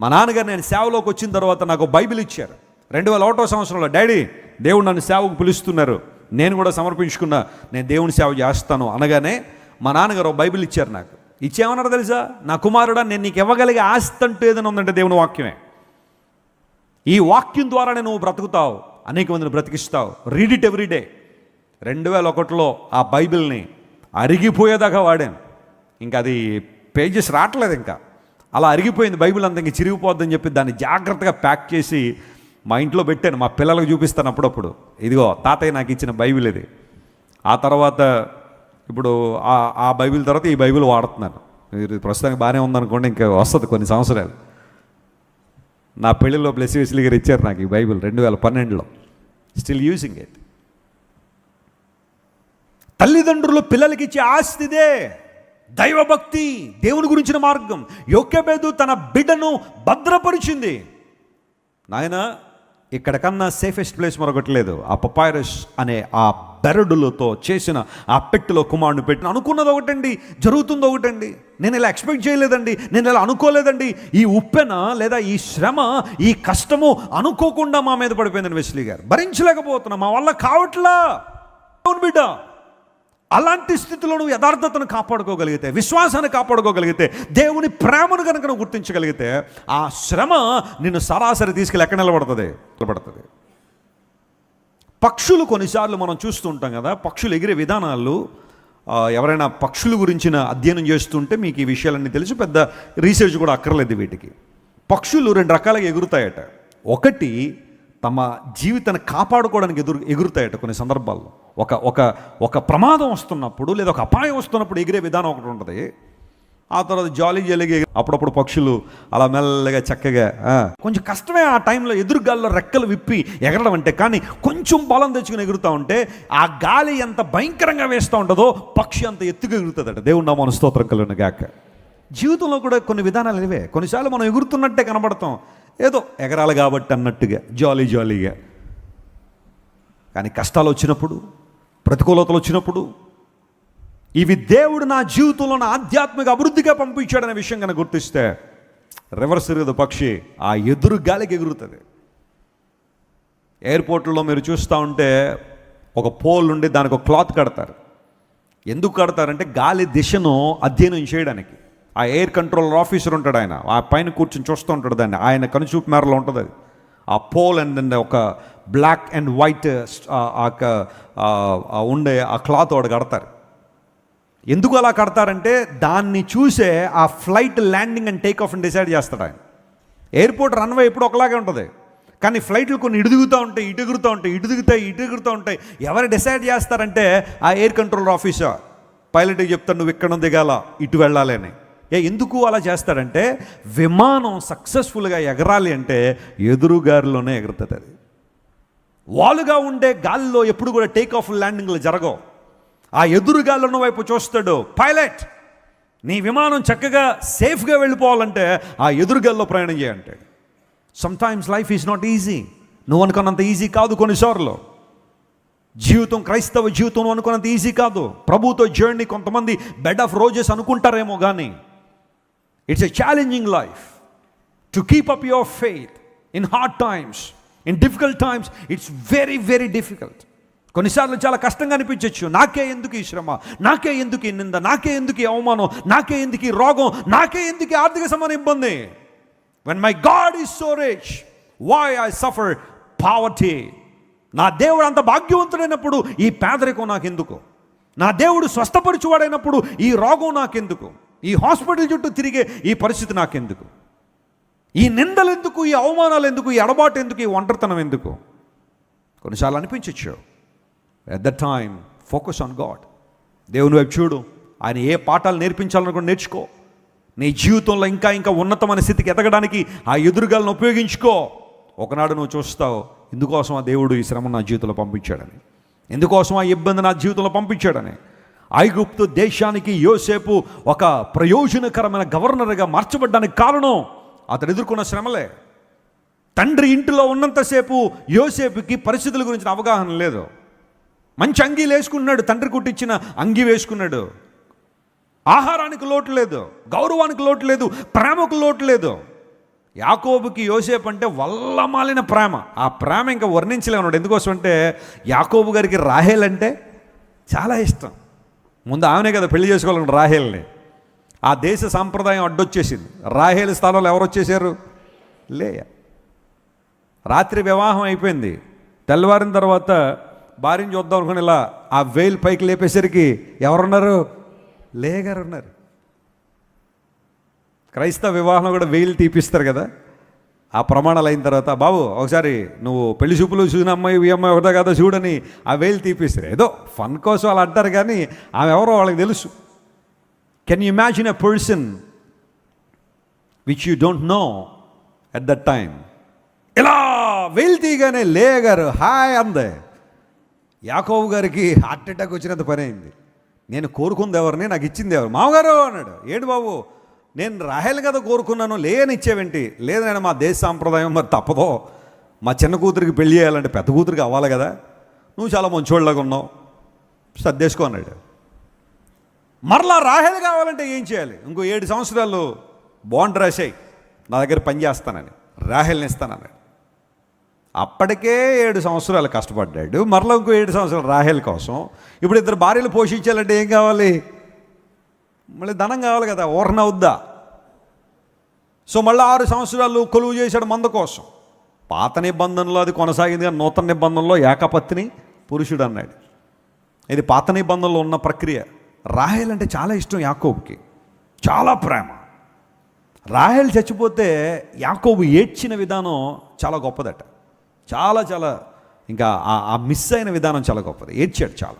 మా నాన్నగారు నేను సేవలోకి వచ్చిన తర్వాత నాకు బైబిల్ ఇచ్చారు. రెండు వేల ఒకటో సంవత్సరంలో డాడీ దేవుడు నన్ను సేవకు పిలుస్తున్నారు. నేను కూడా సమర్పించుకున్నా. నేను దేవుని సేవ చేస్తాను. అనగానే మా నాన్నగారు ఒక బైబిల్ ఇచ్చారు నాకు. ఇచ్చేమన్నారు తెలుసా? నా కుమారుడా నేను నీకు ఇవ్వగలిగే ఆస్తి అంటూ ఏదైనా ఉందంటే దేవుని వాక్యమే. ఈ వాక్యం ద్వారానే నువ్వు బ్రతుకుతావు. అనేక మందిని బ్రతికిస్తావు. రీడ్ ఇట్ ఎవ్రీ డే రెండు వేల ఒకటిలో ఆ బైబిల్ని అరిగిపోయేదాకా వాడాను. ఇంకా అది పేజెస్ రావట్లేదు ఇంకా. అలా అరిగిపోయింది బైబిల్ అంత ఇంక చిరిగిపోద్దని చెప్పి దాన్ని జాగ్రత్తగా ప్యాక్ చేసి మా ఇంట్లో పెట్టాను మా పిల్లలకు చూపిస్తాను అప్పుడప్పుడు. ఇదిగో తాతయ్య నాకు ఇచ్చిన బైబిల్ ఇది. ఆ తర్వాత ఇప్పుడు ఆ ఆ బైబిల్ తర్వాత ఈ బైబిల్ వాడుతున్నాను. మీరు ప్రస్తుతానికి బాగానే ఉందనుకోండి ఇంకా వస్తుంది కొన్ని సంవత్సరాలు. నా పెళ్ళిలో బ్లెస్ వెస్లీ గారు ఇచ్చారు నాకు ఈ బైబిల్ రెండు వేల పన్నెండులో. స్టిల్ యూజింగ్ ఇట్ తల్లిదండ్రులు పిల్లలకి ఇచ్చే ఆస్తిదే. దైవభక్తి దేవుని గురించిన మార్గం. యోక్యబేదు తన బిడ్డను భద్రపరిచింది. నాయన ఇక్కడ కన్నా సేఫెస్ట్ ప్లేస్ మరొకటి లేదు. ఆ పపాయరస్ అనే ఆ బెరడులతో చేసిన ఆ పెట్టెలో కుమారుని పెట్టిన. అనుకున్నది ఒకటండి జరుగుతుంది ఒకటండి. నేను ఇలా ఎక్స్పెక్ట్ చేయలేదండి నేను ఇలా అనుకోలేదండి. ఈ ఉప్పెన లేదా ఈ శ్రమ ఈ కష్టము అనుకోకుండా మా మీద పడిపోయిందని వెస్లీ గారు. భరించలేకపోతున్నా మా వల్ల కావట్లా? అవును బిడ్డ. అలాంటి స్థితిలో నువ్వు యథార్థతను కాపాడుకోగలిగితే విశ్వాసాన్ని కాపాడుకోగలిగితే దేవుని ప్రేమను కనుక నువ్వు గుర్తించగలిగితే ఆ శ్రమ నిన్ను సరాసరి తీసుకెళ్ళి ఎక్కడ నిలబడుతుంది? నిలబడుతుంది. పక్షులు కొన్నిసార్లు మనం చూస్తుంటాం కదా పక్షులు ఎగిరే విధానాలు ఎవరైనా పక్షుల గురించిన అధ్యయనం చేస్తుంటే మీకు ఈ విషయాలన్నీ తెలిసి పెద్ద రీసెర్చ్ కూడా అక్కర్లేదు వీటికి. పక్షులు రెండు రకాలుగా ఎగురుతాయట. ఒకటి తమ జీవితాన్ని కాపాడుకోవడానికి ఎదురు ఎగురుతాయట కొన్ని సందర్భాల్లో. ఒక ఒక ఒక ప్రమాదం వస్తున్నప్పుడు లేదా ఒక అపాయం వస్తున్నప్పుడు ఎగిరే విధానం ఒకటి ఉంటుంది. ఆ తర్వాత జాలీ జాలీగా అప్పుడప్పుడు పక్షులు అలా మెల్లగా చక్కగా కొంచెం కష్టమే ఆ టైంలో ఎదురుగాల్లో రెక్కలు విప్పి ఎగరడం అంటే. కానీ కొంచెం బలం తెచ్చుకుని ఎగురుతూ ఉంటే ఆ గాలి ఎంత భయంకరంగా వేస్తూ ఉంటుందో పక్షి అంత ఎత్తుగా ఎగురుతుందట. దేవుడు నా మన స్తోత్రం కలిగిన గాక. జీవితంలో కూడా కొన్ని విధానాలు ఇవే. కొన్నిసార్లు మనం ఎగురుతున్నట్టే కనబడతాం. ఏదో ఎగరాలి కాబట్టి అన్నట్టుగా జాలీ జాలీగా. కానీ కష్టాలు వచ్చినప్పుడు ప్రతికూలతలు వచ్చినప్పుడు ఇవి దేవుడు నా జీవితంలో నా ఆధ్యాత్మిక అభివృద్ధిగా పంపించాడనే విషయం కనుక గుర్తిస్తే రివర్స్ ఎరుగుదు పక్షి ఆ ఎదురు గాలికి ఎగురుతుంది. ఎయిర్పోర్ట్లో మీరు చూస్తూ ఉంటే ఒక పోల్ ఉండి దానికి ఒక క్లాత్ కడతారు. ఎందుకు కడతారంటే గాలి దిశను అధ్యయనం చేయడానికి. ఆ ఎయిర్ కంట్రోలర్ ఆఫీసర్ ఉంటాడు ఆయన ఆ పైన కూర్చొని చూస్తూ ఉంటాడు దాన్ని. ఆయన కనుచూపు మేరలో ఉంటుంది అది. ఆ పోల్ అండ్ ఒక బ్లాక్ అండ్ వైట్ ఉండే ఆ క్లాత్ వాడు కడతారు. ఎందుకు అలా కడతారంటే దాన్ని చూసే ఆ flight landing and take off అని డిసైడ్ చేస్తాడు ఆయన. ఎయిర్పోర్ట్ రన్వే ఎప్పుడు ఒకలాగే ఉంటుంది. కానీ ఫ్లైట్లు కొన్ని ఇటు దిగుతూ ఉంటాయి ఇటుగురుతూ ఉంటాయి ఇటు దిగుతాయి ఉంటాయి. ఎవరు డిసైడ్ చేస్తారంటే ఆ ఎయిర్ కంట్రోల్ ఆఫీసర్ పైలట్కి చెప్తాను నువ్వు ఇక్కడ దిగాల ఇటు వెళ్ళాలి అని. ఏ ఎందుకు అలా చేస్తాడంటే విమానం సక్సెస్ఫుల్గా ఎగరాలి అంటే ఎదురుగారిలోనే ఎగురుతుంది అది. వాలుగా ఉండే గాలిలో ఎప్పుడు కూడా టేక్ ఆఫ్ ల్యాండింగ్లు జరగవు. ఆ ఎదురుగాల్లో ఉన్న వైపు చూస్తాడు. పైలట్ నీ విమానం చక్కగా సేఫ్గా వెళ్ళిపోవాలంటే ఆ ఎదురుగాల్లో ప్రయాణం చేయంటాడు sometimes life is not easy నువ్వు అనుకున్నంత ఈజీ కాదు కొన్నిసార్లు. జీవితం క్రైస్తవ జీవితం నువ్వు అనుకున్నంత ఈజీ కాదు. ప్రభుతో జర్నీ కొంతమంది బెడ్ ఆఫ్ రోజెస్ అనుకుంటారేమో కానీ it's a challenging life to keep up your faith in hard times in difficult times it's very very difficult కొన్నిసార్లు చాలా కష్టంగా అనిపించవచ్చు నాకే ఎందుకు ఈ శ్రమ? నాకే ఎందుకు ఈ నింద? నాకే ఎందుకు ఈ అవమానం? నాకే ఎందుకు ఈ రోగం? నాకే ఎందుకు ఈ ఆర్థిక సమాన ఇబ్బంది? When my God is so rich why I suffer poverty నా దేవుడు అంత భాగ్యవంతుడైనప్పుడు ఈ పేదరికం నాకెందుకు? నా దేవుడు స్వస్థపరిచువాడైనప్పుడు ఈ రోగం నాకెందుకు? ఈ హాస్పిటల్ చుట్టూ తిరిగే ఈ పరిస్థితి నాకెందుకు? ఈ నిందలు ఎందుకు ఈ అవమానాలు ఎందుకు ఈ అడబాటు ఎందుకు ఈ ఒంటరితనం ఎందుకు కొన్నిసార్లు అనిపించవచ్చు at the time focus on God దేవుని వైపు చూడు. ఆయన ఏ పాఠాలు నేర్పించాలనుకుని నేర్చుకో. నీ జీవితంలో ఇంకా ఇంకా ఉన్నతమైన స్థితికి ఎదగడానికి ఆ ఎదురుగాలను ఉపయోగించుకో. ఒకనాడు నువ్వు చూస్తావు ఇందుకోసం ఆ దేవుడు ఈ శ్రమ నా జీవితంలో పంపించాడని? ఎందుకోసం ఆ ఇబ్బంది నా జీవితంలో పంపించాడని? ఐగుప్తు దేశానికి యోసేపు ఒక ప్రయోజనకరమైన గవర్నర్గా మార్చబడ్డానికి కారణం అతడు ఎదుర్కొన్న శ్రమలే. తండ్రి ఇంటిలో ఉన్నంతసేపు యోసేపుకి పరిస్థితుల గురించిన అవగాహన లేదు. మంచి అంగీలు వేసుకున్నాడు తండ్రి కుట్టించిన అంగీ వేసుకున్నాడు. ఆహారానికి లోటు లేదు గౌరవానికి లోటు లేదు ప్రేమకు లోటు లేదు. యాకోబుకి యోసేపు అంటే వల్లమాలిన ప్రేమ. ఆ ప్రేమ ఇంకా వర్ణించలేమన్నాడు ఎందుకోసం అంటే యాకోబు గారికి రాహేల్ అంటే చాలా ఇష్టం. ముందు ఆమెనే కదా పెళ్ళి చేసుకోవాలన్నాడు రాహేల్ని. ఆ దేశ సాంప్రదాయం అడ్డొచ్చేసింది. రాహేల్ స్థానంలో ఎవరు వచ్చేసారు లే రాత్రి వివాహం అయిపోయింది. తెల్లవారిన తర్వాత భార్యను చూద్దాం అనుకుని ఇలా ఆ వేలు పైకి లేపేసరికి ఎవరున్నారు? లేగారు ఉన్నారు క్రైస్తవ వివాహం కూడా వేలు తీపిస్తారు కదా. ఆ ప్రమాణాలు అయిన తర్వాత బాబు ఒకసారి నువ్వు పెళ్ళి చూపులు చూసిన అమ్మాయి ఈ అమ్మాయి ఒకటే కదా చూడని ఆ వేలు తీపిస్తారు. ఏదో ఫన్ కోసం వాళ్ళు అంటారు కానీ ఆమె ఎవరో వాళ్ళకి తెలుసు. Can you imagine a person which you don't know at that time ఇలా వెల్తీగానే లేగారు. హాయ్ అందే. యాకోబు గారికి హార్ట్ అటాక్ వచ్చినంత పని అయింది. నేను కోరుకుంది ఎవరిని? నాకు ఇచ్చింది ఎవరు? మామగారు అన్నాడు. ఏంటి బాబు నేను రాహేల్ కదా కోరుకున్నాను. లేని ఇచ్చేవేంటి లేదు నేను మా దేశ సాంప్రదాయం మరి తప్పదో. మా చిన్న కూతురికి పెళ్ళి చేయాలంటే పెద్ద కూతురికి అవ్వాలి కదా. నువ్వు చాలా మంచోళ్ళగా ఉన్నావు. సర్దేసుకో అన్నాడు. మరలా రాహేలు కావాలంటే ఏం చేయాలి? ఇంకో ఏడు సంవత్సరాలు బాండ్ రాశాయి నా దగ్గర పని చేస్తానని. రాహేల్ని ఇస్తానన్నాడు అప్పటికే ఏడు సంవత్సరాలు కష్టపడ్డాడు. మరలా ఇంకో ఏడు సంవత్సరాలు రాహేల్ కోసం. ఇప్పుడు ఇద్దరు భార్యలు పోషించాలంటే ఏం కావాలి? మళ్ళీ ధనం కావాలి కదా ఓర్ణ వద్దా? సో మళ్ళీ ఆరు సంవత్సరాలు కొలువు చేశాడు మంద కోసం. పాత నిబంధనలో అది కొనసాగింది కానీ నూతన నిబంధనలో ఏకపత్ని పురుషుడు అన్నాడు. ఇది పాత నిబంధనలో ఉన్న ప్రక్రియ. రాహేల్ అంటే చాలా ఇష్టం యాకోబుకి. చాలా ప్రేమ. రాహేల్ చచ్చిపోతే యాకోబు ఏడ్చిన విధానం చాలా గొప్పదట. చాలా చాలా ఇంకా ఆ- మిస్ అయిన విధానం చాలా గొప్పది. ఏడ్చాడు చాలా.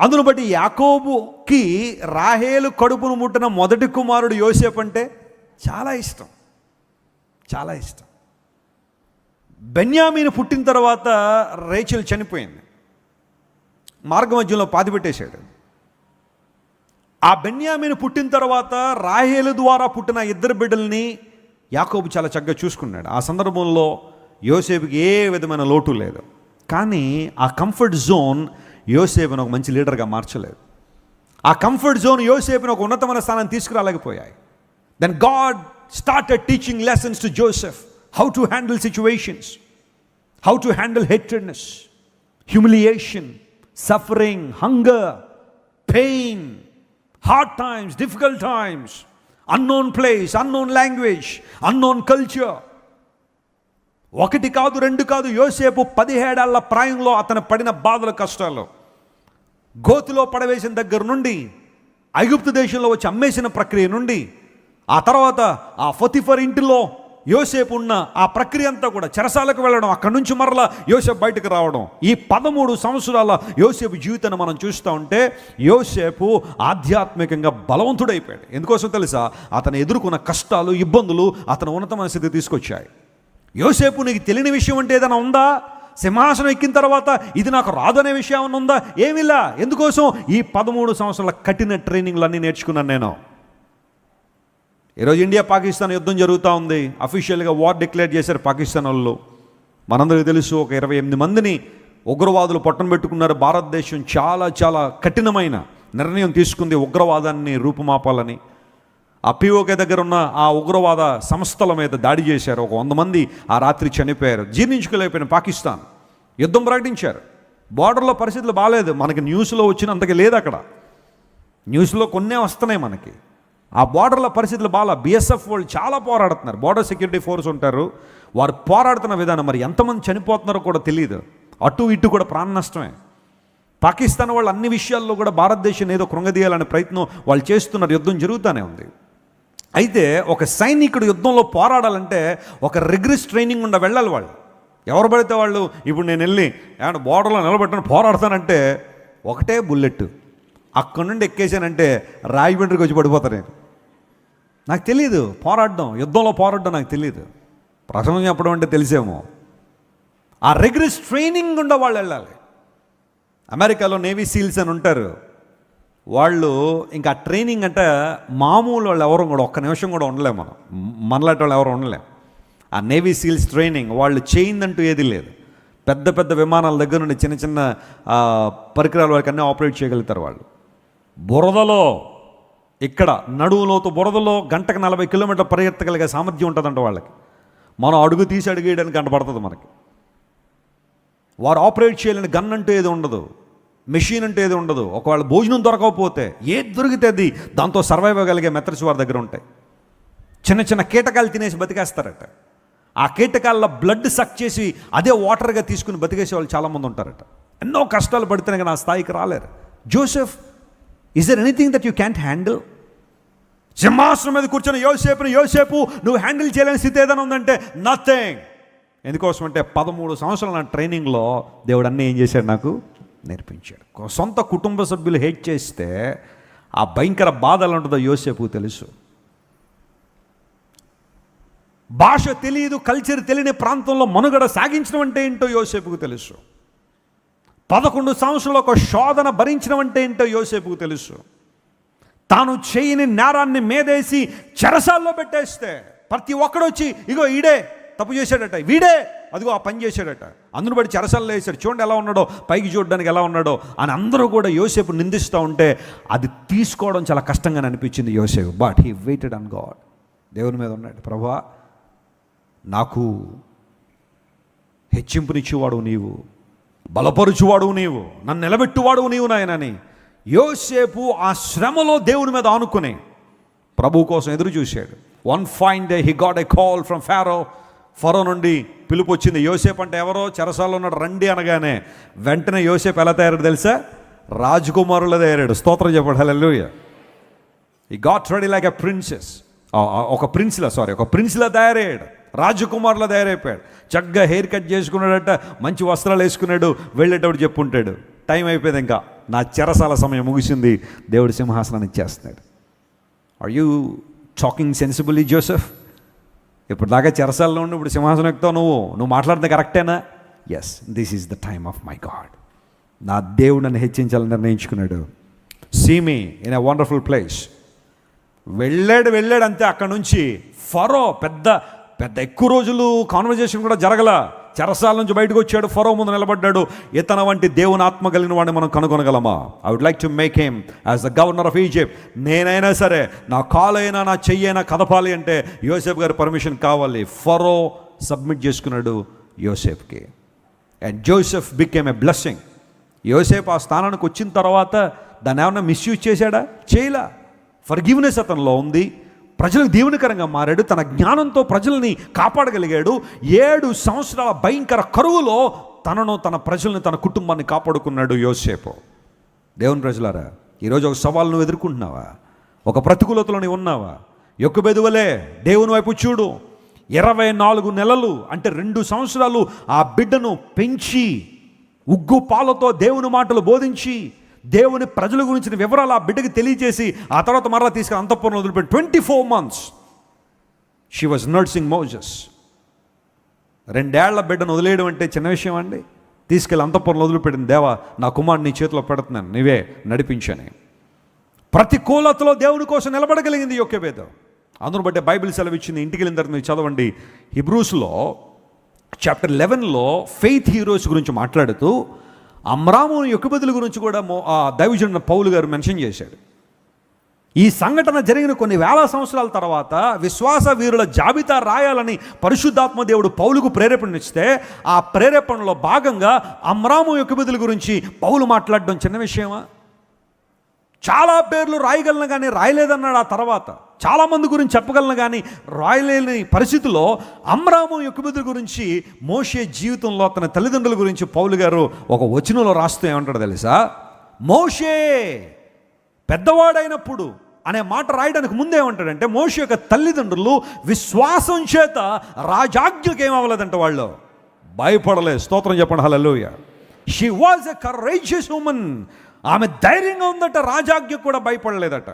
అందును బట్టి యాకోబుకి రాహేలు కడుపును ముట్టిన మొదటి కుమారుడు యోసేపు అంటే చాలా ఇష్టం. చాలా ఇష్టం. బెన్యామీని పుట్టిన తర్వాత రేచల్ చనిపోయింది. మార్గమధ్యంలో పాతిపెట్టేశాడు. ఆ బెన్యామిని పుట్టిన తర్వాత రాహేలు ద్వారా పుట్టిన ఇద్దరు బిడ్డల్ని యాకోబు చాలా చక్కగా చూసుకున్నాడు. ఆ సందర్భంలో యోసేపుకి ఏ విధమైన లోటు లేదు. కానీ ఆ కంఫర్ట్ జోన్ యోసేపుని ఒక మంచి లీడర్గా మార్చలేదు. ఆ కంఫర్ట్ జోన్ యోసేపుని ఒక ఉన్నతమైన స్థానం తీసుకురాలేకపోయాయి. Then God started teaching lessons to Joseph how to handle situations how to handle hatredness humiliation suffering hunger pain hard times difficult times unknown place unknown language unknown culture ఒకటి కాదు రెండు కాదు యోసేపు పదిహేడేళ్ళ ప్రాయంలో అతను పడిన బాధల కష్టాలు. గోతిలో పడవేసిన దగ్గర నుండి ఐగుప్తు దేశంలో వచ్చి అమ్మేసిన ప్రక్రియ నుండి ఆ తర్వాత ఆ ఫతిఫర్ ఇంటిలో యోసేపు ఉన్న ఆ ప్రక్రియ అంతా కూడా చెరసాలకు వెళ్ళడం అక్కడి నుంచి మరలా యోసేపు బయటకు రావడం. ఈ పదమూడు సంవత్సరాల యోసేపు జీవితాన్ని మనం చూస్తూ ఉంటే యోసేపు ఆధ్యాత్మికంగా బలవంతుడైపోయాడు. ఎందుకోసం తెలుసా? అతను ఎదుర్కొన్న కష్టాలు ఇబ్బందులు అతను ఉన్నతమైన స్థితి తీసుకొచ్చాయి. యోసేపు నీకు తెలియని విషయం అంటే ఏదైనా ఉందా? సింహాసనం ఎక్కిన తర్వాత ఇది నాకు రాదనే విషయం ఉందా? ఏమిలా ఎందుకోసం? ఈ పదమూడు సంవత్సరాల కఠిన ట్రైనింగ్లు అన్నీ నేర్చుకున్నాను నేను. ఈరోజు ఇండియా పాకిస్తాన్ యుద్ధం జరుగుతూ ఉంది. అఫీషియల్గా వార్ డిక్లేర్ చేశారు పాకిస్తాన్ వాళ్ళు. మనందరికీ తెలుసు ఒక ఇరవై ఎనిమిది మందిని ఉగ్రవాదులు పట్టణ పెట్టుకున్నారు. భారతదేశం చాలా చాలా కఠినమైన నిర్ణయం తీసుకుంది ఉగ్రవాదాన్ని రూపుమాపాలని. ఆ పిఓకే దగ్గర ఉన్న ఆ ఉగ్రవాద సంస్థల మీద దాడి చేశారు. ఒక వంద మంది ఆ రాత్రి చనిపోయారు. జీర్ణించుకోలేకపోయిన పాకిస్తాన్. యుద్ధం ప్రకటించారు. బార్డర్లో పరిస్థితులు బాగాలేదు మనకి న్యూస్లో వచ్చినంతగా లేదు అక్కడ. న్యూస్లో కొన్నే వస్తున్నాయి మనకి. ఆ బార్డర్ల పరిస్థితులు బాగా బిఎస్ఎఫ్ వాళ్ళు చాలా పోరాడుతున్నారు. బార్డర్ సెక్యూరిటీ ఫోర్స్ ఉంటారు. వారు పోరాడుతున్న విధానం మరి ఎంతమంది చనిపోతున్నారో కూడా తెలియదు అటు ఇటు కూడా ప్రాణ నష్టమే. పాకిస్తాన్ వాళ్ళు అన్ని విషయాల్లో కూడా భారతదేశం ఏదో కృంగదీయాలనే ప్రయత్నం వాళ్ళు చేస్తున్నారు. యుద్ధం జరుగుతూనే ఉంది. అయితే ఒక సైనికుడు యుద్ధంలో పోరాడాలంటే ఒక రిగ్రెస్ ట్రైనింగ్ ఉండ వెళ్ళాలి వాళ్ళు. ఎవరు పడితే వాళ్ళు ఇప్పుడు నేను వెళ్ళి ఏమన్నా బోర్డర్లో నిలబెట్టను పోరాడతానంటే ఒకటే బుల్లెట్ అక్కడి నుండి ఎక్కేసానంటే రాయిబెండ్రికి వచ్చి పడిపోతాను నేను. నాకు తెలియదు పోరాడడం యుద్ధంలో పోరాడడం నాకు తెలియదు ప్రసంగం చెప్పడం అంటే తెలిసేమో. ఆ రెగ్రెస్ ట్రైనింగ్ గుండా వాళ్ళు వెళ్ళాలి. అమెరికాలో నేవీ సీల్స్ అని ఉంటారు. వాళ్ళు ఇంకా ట్రైనింగ్ అంటే మామూలు వాళ్ళు ఎవరు కూడా ఒక్క నిమిషం కూడా ఉండలేము మనం. మనలాంటి వాళ్ళు ఎవరు ఉండలేం. ఆ నేవీ సీల్స్ ట్రైనింగ్ వాళ్ళు చేయిందంటూ ఏది లేదు. పెద్ద పెద్ద విమానాల దగ్గర నుండి చిన్న చిన్న పరికరాలు పరికరాల అన్నీ ఆపరేట్ చేయగలుగుతారు వాళ్ళు. బురదలో ఇక్కడ నడువులోతు బురదలో గంటకు నలభై కిలోమీటర్ల పరిగెత్తగలిగే సామర్థ్యం ఉంటుందంట వాళ్ళకి. మనం అడుగు తీసి అడిగేయడానికి గంట పడుతుంది మనకి. వారు ఆపరేట్ చేయలేని గన్ అంటూ ఏది ఉండదు. మెషిన్ అంటే ఏది ఉండదు. ఒకవేళ భోజనం దొరకకపోతే ఏది దొరికితే అది దాంతో సర్వైవ్ అవ్వగలిగే మెథడ్స్ వారి దగ్గర ఉంటాయి. చిన్న చిన్న కీటకాలు తినేసి బతికేస్తారట. ఆ కీటకాల బ్లడ్ సక్ చేసి అదే వాటర్గా తీసుకుని బతికేసే వాళ్ళు చాలామంది ఉంటారట. ఎన్నో కష్టాలు పడితేనే కానీ ఆ స్థాయికి రాలేరు. Joseph is there anything that you can't handle సింహాసనం మీద కూర్చొని యోసేపుని యోసేపు నువ్వు హ్యాండిల్ చేయలేని స్థితి ఏదైనా ఉందంటే నథింగ్ ఎందుకోసం అంటే పదమూడు సంవత్సరాల ట్రైనింగ్లో దేవుడు అన్నీ ఏం చేశాడు నాకు? నేర్పించాడు. సొంత కుటుంబ సభ్యులు హేట్ చేస్తే ఆ భయంకర బాధ ఎలా ఉంటుందో యోసేపు తెలుసు. భాష తెలియదు కల్చర్ తెలియని ప్రాంతంలో మనుగడ సాగించడం అంటే ఏంటో యోసేపుకు తెలుసు. పదకొండు సంవత్సరాలు ఒక శోధన భరించడం అంటే ఏంటో యోసేపుకు తెలుసు. తాను చేయని నేరాన్ని మేదేసి చెరసాల్లో పెట్టేస్తే ప్రతి ఒక్కడు వచ్చి ఇగో ఈడే తప్పు చేశాడట వీడే అదిగో ఆ పని చేశాడట. అందును బట్టి చెరసల్లో వేశాడు. చూడండి ఎలా ఉన్నాడో పైకి చూడడానికి ఎలా ఉన్నాడో అని అందరూ కూడా యోసేపు నిందిస్తూ ఉంటే అది తీసుకోవడం చాలా కష్టంగా అనిపించింది యోసేపు. But he waited on God దేవుని మీద ఉన్నాడు. ప్రభా నాకు హెచ్చింపునిచ్చేవాడు నీవు. బలపరుచువాడు నీవు నన్ను నిలబెట్టువాడు నీవు నాయనని యోసేపు ఆ శ్రమలో దేవుని మీద ఆనుకుని ప్రభు కోసం ఎదురు చూశాడు. One fine day he got a call from Pharaoh Pharaoh నుండి పిలుపు వచ్చింది. యోసేపు అంటే ఎవరో? చెరసాల్లో ఉన్నాడు. రండి అనగానే వెంటనే యోసేపు ఎలా తయారు తెలుసా? రాజకుమారుల తయారాడు. స్తోత్రం చెప్పాడు. Hello he got ready like a princess ఒక ప్రిన్స్లా సారీ ఒక ప్రిన్స్లా తయారయ్యాడు రాజకుమారుల తయారైపోయాడు. చక్కగా హెయిర్ కట్ చేసుకున్నాడట మంచి వస్త్రాలు వేసుకున్నాడు వెళ్ళేటప్పుడు చెప్పుంటాడు. టైం అయిపోయింది ఇంకా. నా చెరసాల సమయం ముగిసింది. దేవుడి సింహాసనాన్ని ఇచ్చేస్తున్నాడు. Are you talking sensibly Joseph ఇప్పుడు దాకా చెరసాలలో ఉండి ఇప్పుడు సింహాసనం ఎక్కుతావు నువ్వు. నువ్వు మాట్లాడితే కరెక్టేనా? Yes this is the time of my God నా దేవుడు నన్ను హెచ్చించాలని నిర్ణయించుకున్నాడు. See me in a wonderful place వెళ్ళాడు వెళ్ళాడు అంతే. అక్కడ నుంచి ఫరో పెద్ద పెద్ద ఎక్కువ రోజులు కాన్వర్జేషన్ కూడా జరగల. చెరసాల నుంచి బయటకు వచ్చాడు ఫరో ముందు నిలబడ్డాడు. ఇతన వంటి దేవుని ఆత్మ కలిగిన వాడిని మనం కనుగొనగలమా? I would like to make him as the governor of Egypt నేనైనా సరే నా కాలైనా నా చెయ్యైనా కదపాలి అంటే యోసేఫ్ గారి పర్మిషన్ కావాలి. ఫరో సబ్మిట్ చేసుకున్నాడు యోసేఫ్కి and Joseph became a blessing Yosef ఆ స్థానానికి వచ్చిన తర్వాత దాన్ని ఏమన్నా మిస్యూజ్ చేశాడా? చేయలా. ఫర్గివ్నెస్ అతనిలో ఉంది. ప్రజలకు దీవెనకరంగా మారాడు తన జ్ఞానంతో ప్రజల్ని కాపాడగలిగాడు. ఏడు సంవత్సరాల భయంకర కరువులో తనను తన ప్రజల్ని తన కుటుంబాన్ని కాపాడుకున్నాడు యోసేపు. దేవుని ప్రజలారా ఈరోజు ఒక సవాల్ నువ్వు ఎదుర్కొంటున్నావా? ఒక ప్రతికూలతలో నీవు ఉన్నావా? యొక్క బెదువలే దేవుని వైపు చూడు. ఇరవై నాలుగు నెలలు అంటే రెండు సంవత్సరాలు ఆ బిడ్డను పెంచి ఉగ్గు పాలతో దేవుని మాటలు బోధించి దేవుని ప్రజల గురించిన వివరాలు ఆ బిడ్డకి తెలియజేసి ఆ తర్వాత మరలా తీసుకుని అంతఃపురం వదిలిపెట్టి twenty four months. She was nursing Moses రెండేళ్ళ బిడ్డను వదిలేయడం అంటే చిన్న విషయం అండి. తీసుకెళ్ళి అంతఃపురం వదిలిపెట్టిన దేవా నా కుమారుని నీ చేతిలో పెడుతున్నాను నీవే నడిపించని. ప్రతికూలతలో దేవుని కోసం నిలబడగలిగింది యొక్క వేదం అందును బట్టి బైబిల్ సెలవు ఇచ్చింది ఇంటికి వెళ్ళిన తర్వాత మీరు చదవండి. హిబ్రూస్లో చాప్టర్ లెవెన్లో ఫెయిత్ హీరోస్ గురించి మాట్లాడుతూ అమ్రాము యొక్కబదుల గురించి కూడా మో- ఆ పౌలు గారు మెన్షన్ చేశాడు. ఈ సంఘటన జరిగిన కొన్ని వేల సంవత్సరాల తర్వాత విశ్వాస వీరుల జాబితా రాయాలని పరిశుద్ధాత్మ దేవుడు పౌలుకు ప్రేరేపణనిస్తే ఆ ప్రేరేపణలో భాగంగా అమ్రాము యొక్కబదుల గురించి పౌలు మాట్లాడడం చిన్న విషయమా? చాలా పేర్లు రాయగలను కానీ రాయలేదన్నాడు ఆ తర్వాత. చాలామంది గురించి చెప్పగలను కానీ రాయలేని పరిస్థితిలో అమ్రాము యొక్కబుద్ధుల గురించి మోషే జీవితంలో తన తల్లిదండ్రుల గురించి పౌలు గారు ఒక వచనంలో రాస్తూ ఏమంటాడు తెలుసా? మోషే పెద్దవాడైనప్పుడు అనే మాట రాయడానికి ముందే ఉంటాడంటే మోషే యొక్క తల్లిదండ్రులు విశ్వాసం చేత రాజాజ్ఞకి ఏమవ్వలేదంట వాళ్ళు. భయపడలేదు స్తోత్రం చెప్పండి. Hello she was a courageous woman ఆమె ధైర్యంగా ఉందట రాజాజ్ఞ కూడా భయపడలేదట.